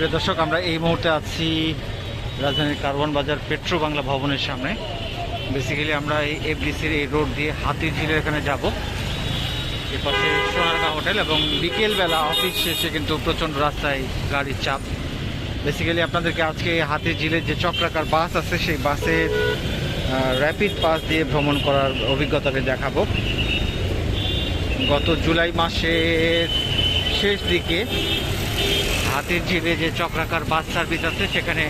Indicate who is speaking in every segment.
Speaker 1: প্রিয় দর্শক, আমরা এই মুহূর্তে আছি রাজধানীর কার্বন বাজার পেট্রো বাংলা ভবনের সামনে। বেসিক্যালি আমরা এই এফডিসির এই রোড দিয়ে হাতির ঝিলের এখানে যাব। এপাশে সোনারগাঁ হোটেল এবং বিকেলবেলা অফিস শেষে কিন্তু প্রচণ্ড রাস্তায় গাড়ির চাপ। বেসিক্যালি আপনাদেরকে আজকে এই হাতির ঝিলের যে চক্রাকার বাস আছে, সেই বাসের র্যাপিড পাস দিয়ে ভ্রমণ করার অভিজ্ঞতাকে দেখাবো। গত জুলাই মাসের শেষ দিকে হাতির ঝিলে যে চক্রাকার বাস সার্ভিস আছে, সেখানে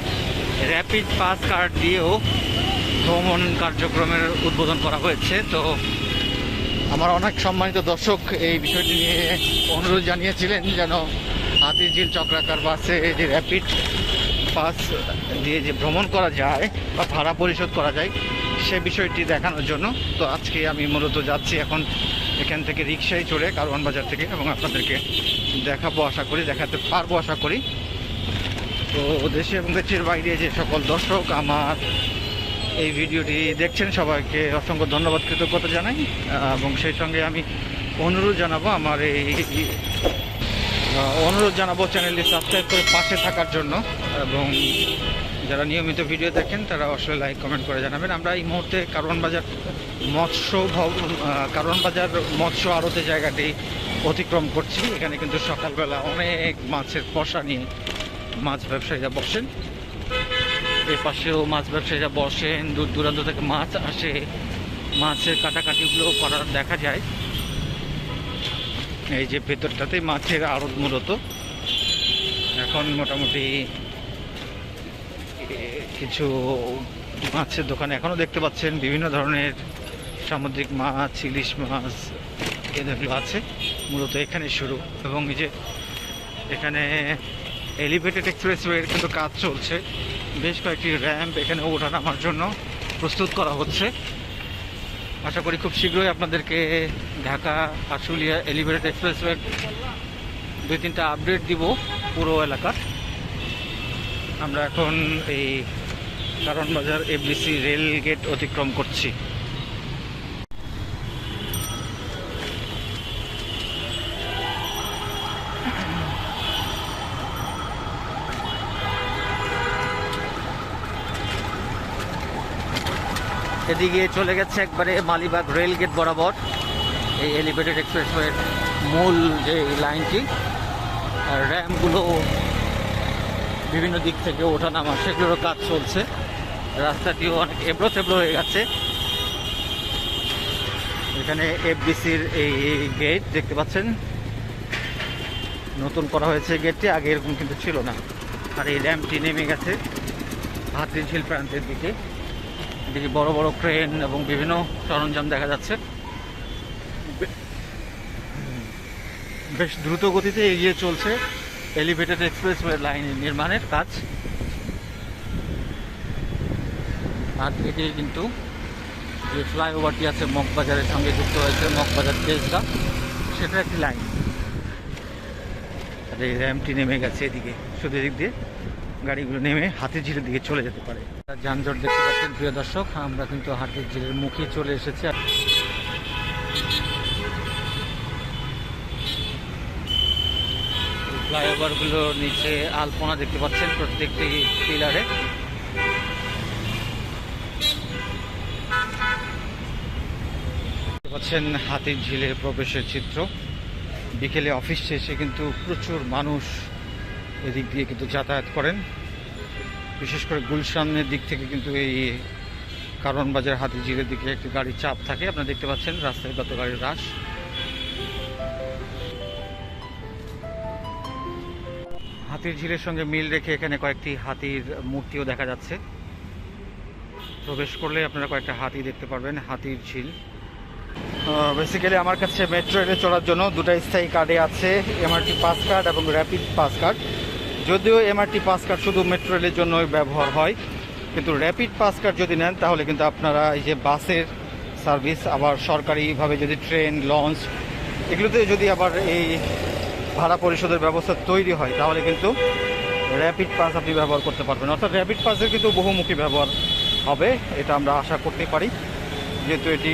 Speaker 1: র্যাপিড পাস কার্ড দিয়েও ভ্রমণ কার্যক্রমের উদ্বোধন করা হয়েছে। তো আমার অনেক সম্মানিত দর্শক এই বিষয়টি নিয়ে অনুরোধ জানিয়েছিলেন যেন হাতির ঝিল চক্রাকার বাসে যে র্যাপিড পাস দিয়ে যে ভ্রমণ করা যায় বা ভাড়া পরিশোধ করা যায়, সে বিষয়টি দেখানোর জন্য। তো আজকে আমি মূলত যাচ্ছি এখন এখান থেকে রিক্সায় চড়ে কারওয়ান বাজার থেকে এবং আপনাদেরকে দেখাবো, আশা করি, দেখাতে পারব, আশা করি। তো দেশে এবং দেশের বাইরে যে সকল দর্শক আমার এই ভিডিওটি দেখছেন, সবাইকে অসংখ্য ধন্যবাদ, কৃতজ্ঞতা জানাই। এবং সেই সঙ্গে আমি অনুরোধ জানাব, আমার এই অনুরোধ জানাব চ্যানেলটি সাবস্ক্রাইব করে পাশে থাকার জন্য। এবং যারা নিয়মিত ভিডিও দেখেন, তারা অবশ্যই লাইক কমেন্ট করে জানাবেন। আমরা এই মুহূর্তে কারওয়ান বাজার মৎস্য কারওয়ান বাজার মৎস্য আড়তে জায়গাটি অতিক্রম করছি। এখানে কিন্তু সকালবেলা অনেক মাছের পশা নিয়ে মাছ ব্যবসায়ীরা বসেন। এ পাশেও মাছ ব্যবসায়ীরা বসেন। দূর দূরান্ত থেকে মাছ আসে। মাছের কাটাকাটিগুলো করার দেখা যায়। এই যে ভেতরটাতে মাছের আড়ত মূলত। এখন মোটামুটি কিছু মাছের দোকান এখনও দেখতে পাচ্ছেন বিভিন্ন ধরনের সামুদ্রিক মাছ, ইলিশ মাছ, এগুলো আছে, মূলত এখানে শুরু। এবং এই যে এখানে এলিভেটেড এক্সপ্রেসওয়ের কিন্তু কাজ চলছে। বেশ কয়েকটি র্যাম্প এখানে ওঠানামার জন্য প্রস্তুত করা হচ্ছে। আশা করি খুব শীঘ্রই আপনাদেরকে ঢাকা, আশুলিয়া এলিভেটেড এক্সপ্রেসওয়ের দুই তিনটা আপডেট দিব পুরো এলাকার। আমরা এখন এই কারণ বাজার এফডিসি রেল গেট অতিক্রম করছি। এদিকে চলে গেছে একবারে মালিবাগ রেল গেট বরাবর। এই এলিভেটেড এক্সপ্রেসওয়ের মূল যে লাইনটি, আর র্যামগুলো বিভিন্ন দিক থেকে ওঠানামা সেগুলোরও কাজ চলছে। রাস্তাটিও অনেক এবড়ো থেবড়ো হয়ে গেছে। এখানে এফবিসির এই গেট দেখতে পাচ্ছেন। নতুন করা হয়েছে গেটটি, আগে এরকম কিন্তু ছিল না। আর এই র্যাম্পটি নেমে গেছে হাতির ঝিল প্রান্তের দিকে। এদিকে বড় বড় ক্রেন এবং বিভিন্ন সরঞ্জাম দেখা যাচ্ছে। বেশ দ্রুত গতিতে এগিয়ে চলছে এলিভেটেড এক্সপ্রেসওয়ে লাইন নির্মাণের কাজ। আর এদিকে কিন্তু যে ফ্লাইওভারটি আছে মগবাজারের সঙ্গে যুক্ত হয়েছে, মগবাজার তেজগা, সেটা একটি লাইন আর এই র্যামটি নেমে গেছে এদিকে। শুধু এদিক দিয়ে গাড়িগুলো নেমে হাতির ঝিলের দিকে চলে যেতে পারে। যানজট দেখতে পাচ্ছেন, প্রিয় দর্শক। আমরা কিন্তু হাতির ঝিলের মুখে চলে এসেছি। ফ্লাইওভারগুলোর নিচে আলপনা দেখতে পাচ্ছেন প্রত্যেকটি পিলারে। পাচ্ছেন হাতির ঝিলের প্রবেশের চিত্র। বিকেলে অফিস শেষে কিন্তু প্রচুর মানুষ এদিক দিয়ে কিন্তু যাতায়াত করেন। বিশেষ করে গুলশানের দিক থেকে কিন্তু এই কারণ বাজার হাতির ঝিলের দিকে একটি গাড়ির চাপ থাকে। আপনারা দেখতে পাচ্ছেন, রাস্তায় কত গাড়ির রাশ। হাতির ঝিলের সঙ্গে মিল রেখে এখানে কয়েকটি হাতির মূর্তিও দেখা যাচ্ছে। প্রবেশ করলে আপনারা কয়েকটা হাতি দেখতে পারবেন, হাতির ঝিল। বেসিক্যালি আমার কাছে মেট্রো রেলে চলার জন্য দুটো স্থায়ী কার্ডে আছে এমআরটি পাস কার্ড এবং র্যাপিড পাস কার্ড যদিও এমআরটি পাস কার্ড শুধু মেট্রো রেলের জন্যই ব্যবহার হয়, কিন্তু র্যাপিড পাস কার্ড যদি নেন, তাহলে কিন্তু আপনারা এই যে বাসের সার্ভিস আবার সরকারিভাবে যদি ট্রেন লঞ্চ এগুলোতে যদি আবার এই ভাড়া পরিশোধের ব্যবস্থা তৈরি হয়, তাহলে কিন্তু র্যাপিড পাস আপনি ব্যবহার করতে পারবেন। অর্থাৎ র্যাপিড পাসের কিন্তু বহুমুখী ব্যবহার হবে, এটা আমরা আশা করতে পারি। যেহেতু এটি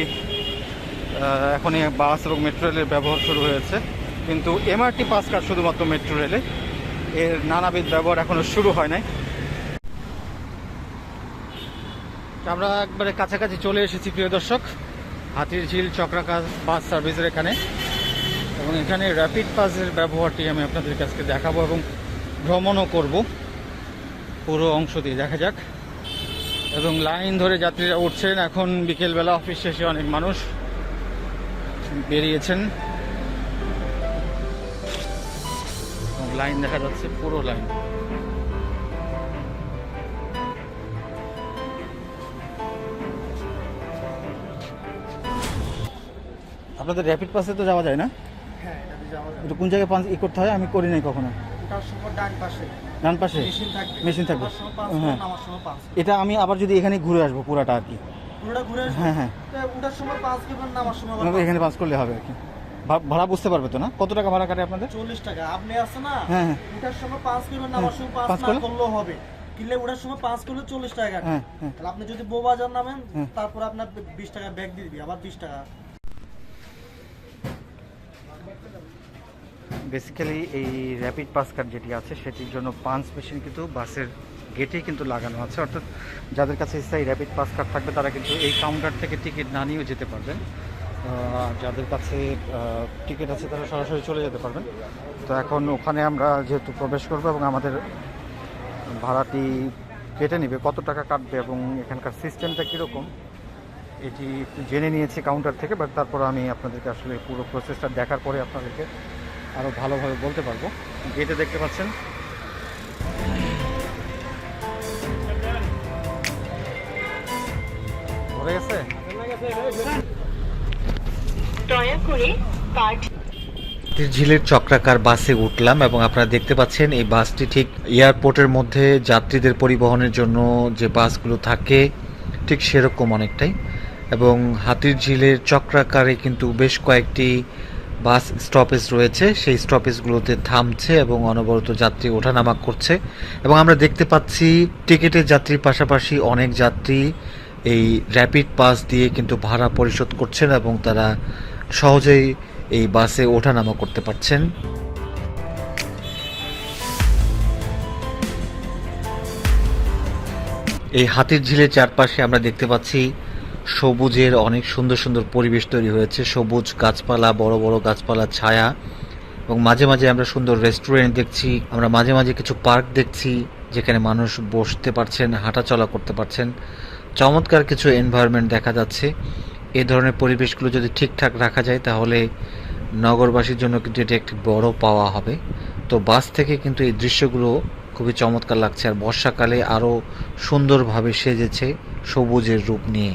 Speaker 1: এখনই বাস এবং মেট্রো রেলের ব্যবহার শুরু হয়েছে, কিন্তু এমআরটি পাস কার্ড শুধুমাত্র মেট্রো রেলে
Speaker 2: এর নানাবিধ ব্যবহার এখনও শুরু হয় নাই। আমরা একবারে কাছাকাছি চলে এসেছি, প্রিয় দর্শক। হাতির ঝিল চক্রাকার বাস সার্ভিসের এখানে। এবং এখানে র্যাপিড পাসের ব্যবহারটি আমি আপনাদের কাছকে দেখাবো এবং ভ্রমণও করব। পুরো অংশ দিয়ে দেখা যাক। এবং লাইন ধরে যাত্রীরা উঠছেন। এখন বিকেলবেলা অফিস শেষে অনেক মানুষ বেরিয়েছেন। লাইন দেখা যাচ্ছে পুরো লাইন। আপনাদের র্যাপিড পাসে তো যাওয়া যায় না?
Speaker 3: হ্যাঁ এটা
Speaker 2: কোন জায়গায় পাস ই করতে হয়? আমি করি নাই কখনো।
Speaker 3: ডান পাশে। মেশিন থাকবে। পাঁচ
Speaker 2: হ্যাঁ।
Speaker 3: পাঁচ
Speaker 2: এটা আমি আবার যদি এখানে ঘুরে আসব পুরাটা আর কি। হ্যাঁ হ্যাঁ।
Speaker 3: পাঁচ
Speaker 2: এখানে পাস করলে হবে আর কি। ভাড়া বুঝতে পারবে তো না? কত টাকা ভাড়া কাটে আপনাদের?
Speaker 3: চল্লিশ টাকা। আপনি আছে না?
Speaker 2: হ্যাঁ, হ্যাঁ।
Speaker 3: সময় পাঁচ কিলোমিটার নামার সময় পাঁচ না করলেও হবে। কিনলে ওটার সময় পাঁচ করলে চল্লিশ টাকা কাটবে।
Speaker 2: হ্যাঁ, হ্যাঁ।
Speaker 3: তাহলে আপনি যদি বৌবাজার নামেন। তারপর আপনার বিশ টাকা ব্যাগ দিয়ে দিবি আবার বিশ টাকা।
Speaker 2: বেসিক্যালি এই র্যাপিড পাস কার্ড যেটি আছে সেটির জন্য পাঁচ মেশিন কিন্তু বাসের গেটেই কিন্তু লাগানো আছে। অর্থাৎ যাদের কাছে স্থায়ী র্যাপিড পাস কার্ড থাকবে তারা কিন্তু এই কাউন্টার থেকে টিকিট না নিয়েও যেতে পারবেন। যাদের কাছে টিকিট আছে তারা সরাসরি চলে যেতে পারবেন। তো এখন ওখানে আমরা যেহেতু প্রবেশ করব এবং আমাদের ভাড়াটি কেটে নেবে, কত টাকা কাটবে এবং এখানকার সিস্টেমটা কীরকম, এটি একটু জেনে নিয়েছি কাউন্টার থেকে বাট তারপর আমি আপনাদেরকে আসলে পুরো প্রসেসটা দেখার পরে আপনাদেরকে আরও ভালোভাবে বলতে পারব। গেটে দেখতে পাচ্ছেন। ভরে গেছে?
Speaker 4: দয়া করে
Speaker 2: ঝিলের চক্রাকার বাসে উঠলাম এবং আপনারা দেখতে পাচ্ছেন এই বাসটি ঠিক এয়ারপোর্টের মধ্যে যাত্রীদের পরিবহনের জন্য যে বাসগুলো থাকে, ঠিক সেরকম অনেকটাই। এবং হাতির ঝিলের চক্রাকারে কিন্তু বেশ কয়েকটি বাস স্টপেজ রয়েছে। সেই স্টপেজগুলোতে থামছে এবং অনবরত যাত্রী ওঠানামা করছে। এবং আমরা দেখতে পাচ্ছি টিকিটের যাত্রীর পাশাপাশি অনেক যাত্রী এই র্যাপিড পাস দিয়ে কিন্তু ভাড়া পরিশোধ করছেন এবং তারা সহজেই এই বাসে ওঠানামা করতে পারছেন। এই হাতির ঝিলের চারপাশে আমরা দেখতে পাচ্ছি সবুজের অনেক সুন্দর সুন্দর পরিবেশ তৈরি হয়েছে। সবুজ গাছপালা, বড় বড় গাছপালা ছায়া এবং মাঝে মাঝে আমরা সুন্দর রেস্টুরেন্ট দেখছি, আমরা মাঝে মাঝে কিছু পার্ক দেখছি যেখানে মানুষ বসতে পারছেন, হাঁটাচলা করতে পারছেন। চমৎকার কিছু এনভায়রনমেন্ট দেখা যাচ্ছে। এই ধরনের পরিবেশগুলো যদি ঠিকঠাক রাখা যায়, তাহলে নগরবাসীর জন্য কিন্তু এটি একটি বড় পাওয়া হবে। তো বাস থেকে কিন্তু এই দৃশ্যগুলো খুবই চমৎকার লাগছে। আর বর্ষাকালে আরও সুন্দরভাবে সেজেছে সবুজের রূপ নিয়ে।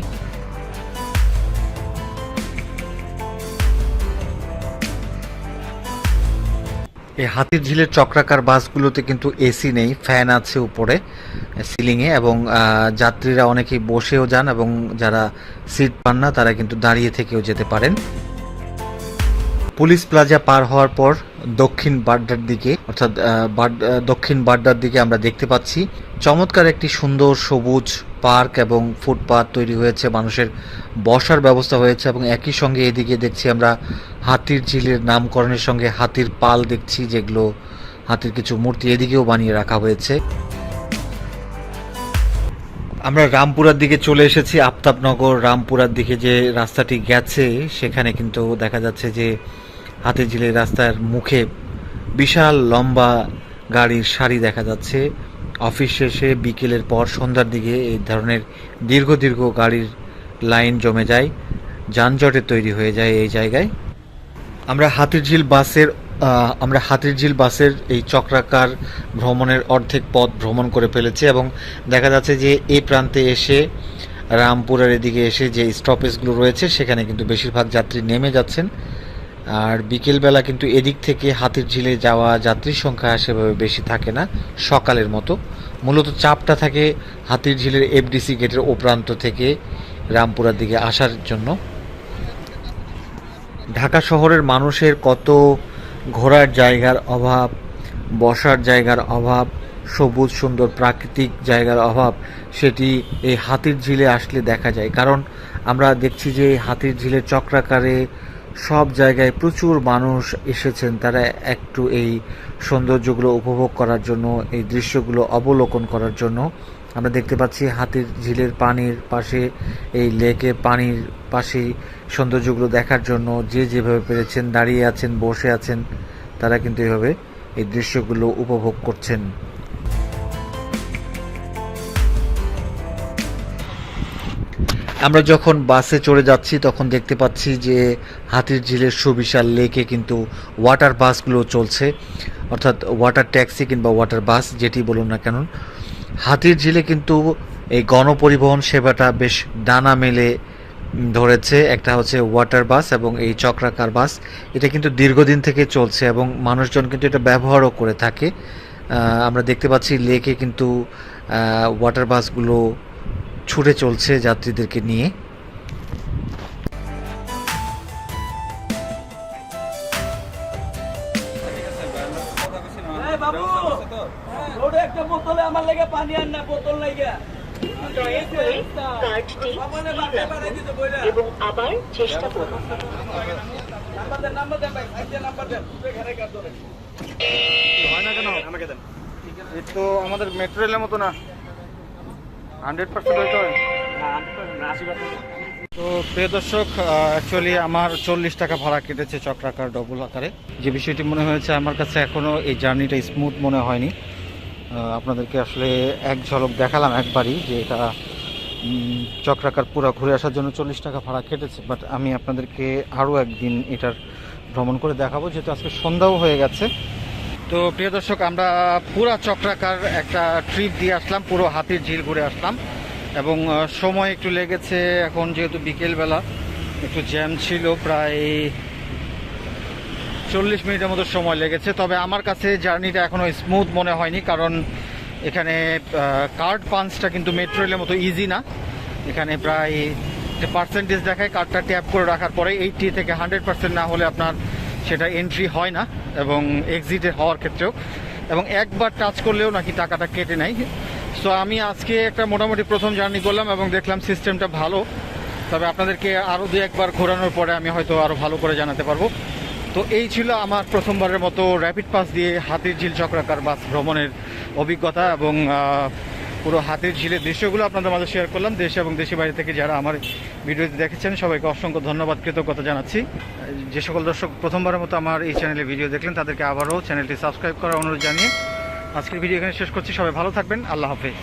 Speaker 2: এই হাতির ঝিলের চক্রাকার বাসগুলোতে কিন্তু এসি নেই ফ্যান আছে উপরে সিলিংয়ে এবং যাত্রীরা অনেকেই বসেও যান এবং যারা সিট পান না, তারা কিন্তু দাঁড়িয়ে থেকেও যেতে পারেন। পুলিশ প্লাজা পার হওয়ার পর দক্ষিণ বাড্ডার দিকে, অর্থাৎ দক্ষিণ বাড্ডার দিকে আমরা দেখতে পাচ্ছি, চমৎকার একটি সুন্দর সবুজ পার্ক এবং ফুটপাথ তৈরি হয়েছে, মানুষের বসার ব্যবস্থা হয়েছে এবং একই সঙ্গে এদিকে দেখছি আমরা হাতির ঝিলের নামকরণের সঙ্গে হাতির পাল দেখছি, যেগুলো হাতির কিছু মূর্তি এদিকেও বানিয়ে রাখা হয়েছে। আমরা রামপুরার দিকে চলে এসেছি, আফতাবনগর রামপুরার দিকে যে রাস্তাটি গেছে, সেখানে কিন্তু দেখা যাচ্ছে যে হাতির ঝিলের রাস্তার মুখে বিশাল লম্বা গাড়ির সারি দেখা যাচ্ছে। অফিস শেষে বিকেলের পর সন্ধ্যার দিকে এই ধরনের দীর্ঘ দীর্ঘ গাড়ির লাইন জমে যায় যানজটের তৈরি হয়ে যায় এই জায়গায়। আমরা হাতিরঝিল বাসের আমরা হাতিরঝিল বাসের এই চক্রাকার ভ্রমণের অর্ধেক পথ ভ্রমণ করে ফেলেছি এবং দেখা যাচ্ছে যে এই প্রান্তে এসে রামপুরের এদিকে এসে যে স্টপেজগুলো রয়েছে, সেখানে কিন্তু বেশিরভাগ যাত্রী নেমে যাচ্ছেন। আর বিকেলবেলা কিন্তু এদিক থেকে হাতির ঝিলে যাওয়া যাত্রীর সংখ্যা সেভাবে বেশি থাকে না, সকালের মতো। মূলত চাপটা থাকে হাতির ঝিলের এফডিসি গেটের ও প্রান্ত থেকে রামপুরার দিকে আসার জন্য। ঢাকা শহরের মানুষের কত ঘোরার জায়গার অভাব, বসার জায়গার অভাব, সবুজ, সুন্দর, প্রাকৃতিক জায়গার অভাব, সেটি এই হাতির ঝিলে আসলে দেখা যায়। কারণ আমরা দেখছি যে হাতির ঝিলের চক্রাকারে
Speaker 1: সব জায়গায় প্রচুর মানুষ এসেছেন। তারা একটু এই সৌন্দর্যগুলো উপভোগ করার জন্য, এই দৃশ্যগুলো অবলোকন করার জন্য। আমরা দেখতে পাচ্ছি হাতির ঝিলের পানির পাশে, এই লেকে পানির পাশেই সৌন্দর্যগুলো দেখার জন্য যে যেভাবে পেরেছেন, দাঁড়িয়ে আছেন, বসে আছেন, তারা কিন্তু এভাবে এই দৃশ্যগুলো উপভোগ করছেন। আমরা যখন বাসে চড়ে যাচ্ছি, তখন দেখতে পাচ্ছি যে হাতির ঝিলের সুবিশাল লেকে কিন্তু ওয়াটার বাসগুলো চলছে। অর্থাৎ ওয়াটার ট্যাক্সি কিংবা ওয়াটার বাস যেটি বলুন না কেন, হাতির ঝিলে কিন্তু এই গণপরিবহন সেবাটা বেশ ডানা মেলে ধরেছে। একটা হচ্ছে ওয়াটার বাস এবং এই চক্রাকার বাস এটা কিন্তু দীর্ঘদিন থেকে চলছে এবং মানুষজন কিন্তু এটা ব্যবহারও করে থাকে। আমরা দেখতে পাচ্ছি লেকে কিন্তু ওয়াটার বাসগুলো ছুটে চলছে যাত্রীদেরকে নিয়ে।
Speaker 3: একটা আমার লেগে পানি আন না বোতল লাগে।
Speaker 5: দয়া করে কার্ডটি নিন এবং আবার চেষ্টা করুন
Speaker 1: তো আমাদের মেট্রো রেলের মতো না। হান্ড্রেড পার্সেন্ট হইতে হয়। তো প্রিয় দর্শক অ্যাকচুয়ালি আমার চল্লিশ টাকা ভাড়া কেটেছে চক্রাকার ডবল আকারে। যে বিষয়টি মনে হয়েছে আমার কাছে এখনও এই জার্নিটা স্মুথ মনে হয়নি। আপনাদেরকে আসলে এক ঝলক দেখালাম একবারই যে এটা চক্রাকার পুরো ঘুরে আসার জন্য চল্লিশ টাকা ভাড়া কেটেছে। বাট আমি আপনাদেরকে আরও একদিন এটার ভ্রমণ করে দেখাবো যেহেতু আজকে সন্ধ্যাও হয়ে গেছে। তো প্রিয় দর্শক, আমরা পুরা চক্রাকার একটা ট্রিপ দিয়ে আসলাম, পুরো হাতির ঝিল ঘুরে আসলাম। এবং সময় একটু লেগেছে, এখন যেহেতু বিকেলবেলা, একটু জ্যাম ছিল, প্রায় চল্লিশ মিনিটের মতো সময় লেগেছে। তবে আমার কাছে জার্নিটা এখনও স্মুথ মনে হয়নি, কারণ এখানে কার্ড পাঞ্চটা কিন্তু মেট্রো রেলের মতো ইজি না। এখানে প্রায় পার্সেন্টেজ দেখায় কার্ডটা ট্যাপ করে রাখার পরে এইটি থেকে হান্ড্রেড পার্সেন্ট না হলে আপনার সেটা এন্ট্রি হয় না এবং এক্সিটে হওয়ার ক্ষেত্রেও। এবং একবার টাচ করলেও নাকি টাকাটা কেটে নেয়। সো আমি আজকে একটা মোটামুটি প্রথম জার্নি করলাম এবং দেখলাম সিস্টেমটা ভালো। তবে আপনাদেরকে আরও দু একবার ঘোরানোর পরে আমি হয়তো আরও ভালো করে জানাতে পারব। তো এই ছিল আমার প্রথমবারের মতো র্যাপিড পাস দিয়ে হাতির ঝিল চক্রাকার বাস ভ্রমণের অভিজ্ঞতা এবং পুরো হাতির ঝিলের দৃশ্যগুলো আপনাদের মাঝে শেয়ার করলাম। দেশ এবং দেশের বাইরে থেকে যারা আমার ভিডিওটি দেখেছেন, সবাইকে অসংখ্য ধন্যবাদ, কৃতজ্ঞতা জানাচ্ছি। যে সকল দর্শক প্রথমবারের মতো আমার এই চ্যানেলে ভিডিও দেখলেন, তাদেরকে আবারও চ্যানেলটি সাবস্ক্রাইব করার অনুরোধ জানিয়ে আজকের ভিডিও এখানে শেষ করছি। সবাই ভালো থাকবেন। আল্লাহ হাফেজ।